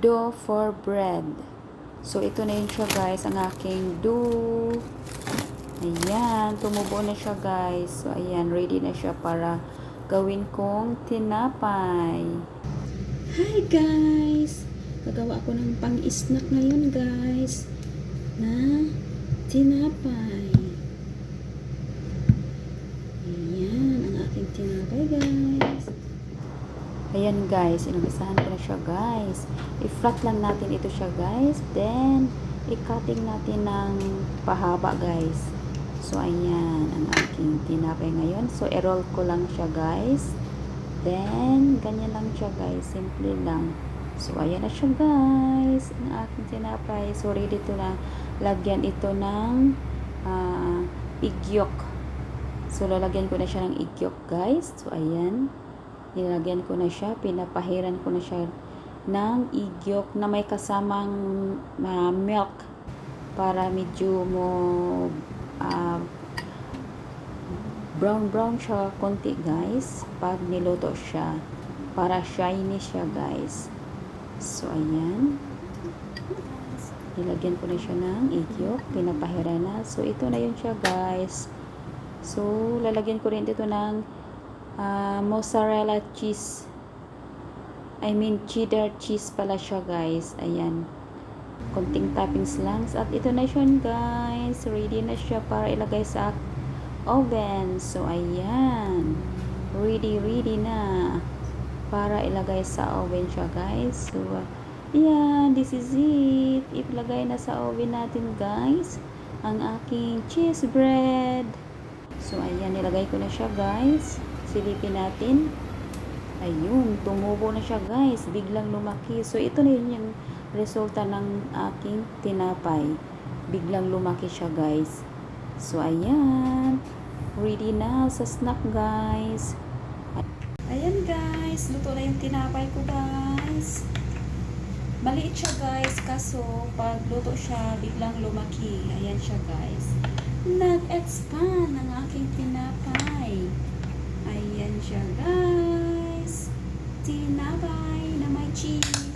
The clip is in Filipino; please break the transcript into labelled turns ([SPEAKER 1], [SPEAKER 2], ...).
[SPEAKER 1] dough for bread. So, ito na yun siya guys, ang aking dough. Ayan, tumubo na siya guys. So, ayan, ready na siya para gawin kong tinapay. Hi guys! Gagawa ako ng pang-snack ngayon guys. Na tinapay. Ayan, ang aking tinapay guys. Ayan guys, inumpisahan ko na siya guys. I-flat lang natin ito siya guys. Then, i-cutting natin ng pahaba guys. So, ayan, ang aking tinapay ngayon. So, i-roll ko lang siya guys. Then, ganyan lang siya guys. Simple lang. So, ayan na siya guys. Ang aking tinapay. So, ready to na lagyan ito ng uh, igyok. So, lalagyan ko na siya ng igyok guys. So, ayan. Nilagyan ko na siya. Pinapahiran ko na siya ng igyok na may kasamang uh, milk para medyo mo uh, brown brown siya konti guys. Pag niluto siya para shiny siya guys. So ayan. Nilagyan ko na siya ng igyok pinapahira na. So ito na yun siya guys. So lalagyan ko rin dito ng uh, mozzarella cheese I mean cheddar cheese pala siya guys ayan konting toppings lang at ito na siya guys ready na siya para ilagay sa oven. So, ayan. Ready, ready na. Para ilagay sa oven siya, guys. So, ayan. This is it. Ilagay na sa oven natin, guys. Ang aking cheese bread. So, ayan. Nilagay ko na siya, guys. Silipin natin. Ayun. Tumubo na siya, guys. Biglang lumaki. So, ito na yun yung resulta ng aking tinapay. Biglang lumaki siya, guys. So, ayan. Ready na sa snack, guys. Ayan, guys. Luto na yung tinapay ko, guys. Maliit siya, guys. Kaso, pag luto siya, biglang lumaki. Ayan siya, guys. Nag-expand ang aking tinapay. Ayan siya, guys. Tinapay na may cheese.